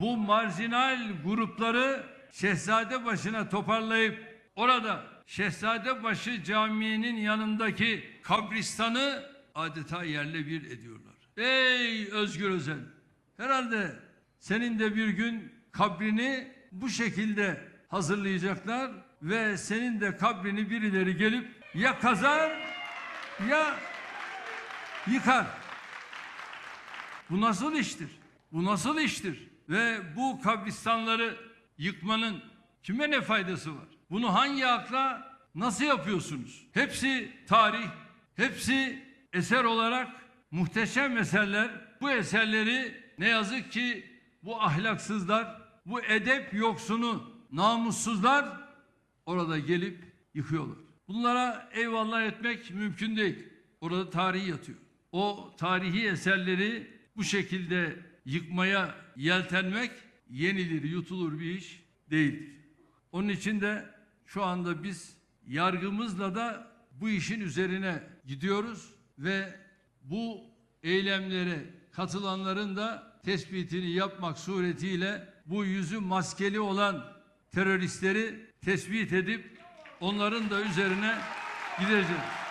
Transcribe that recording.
bu marjinal grupları Şehzade başına toparlayıp orada Şehzadebaşı Camii'nin yanındaki kabristanı adeta yerle bir ediyorlar. Ey Özgür Özel! Herhalde senin de bir gün kabrini bu şekilde hazırlayacaklar ve senin de kabrini birileri gelip ya kazar ya yıkar. Bu nasıl iştir? Bu nasıl iştir? Ve bu kabristanları yıkmanın kime ne faydası var? Bunu hangi akla nasıl yapıyorsunuz? Hepsi tarih, hepsi eser olarak muhteşem eserler. Bu eserleri ne yazık ki bu ahlaksızlar, bu edep yoksunu, namussuzlar orada gelip yıkıyorlar. Bunlara eyvallah etmek mümkün değil. Orada tarih yatıyor. O tarihi eserleri bu şekilde yıkmaya yeltenmek yenilir, yutulur bir iş değildir. Onun için de şu anda biz yargımızla da bu işin üzerine gidiyoruz ve bu eylemlere katılanların da tespitini yapmak suretiyle bu yüzü maskeli olan teröristleri tespit edip onların da üzerine gideceğiz.